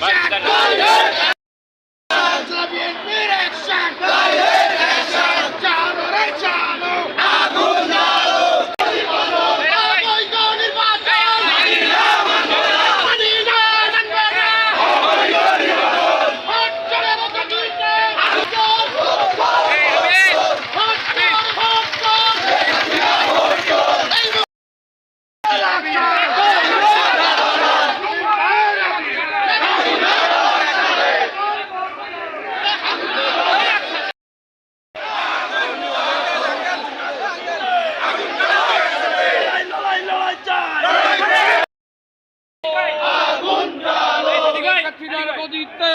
Bandaran! ফিরার গদিতে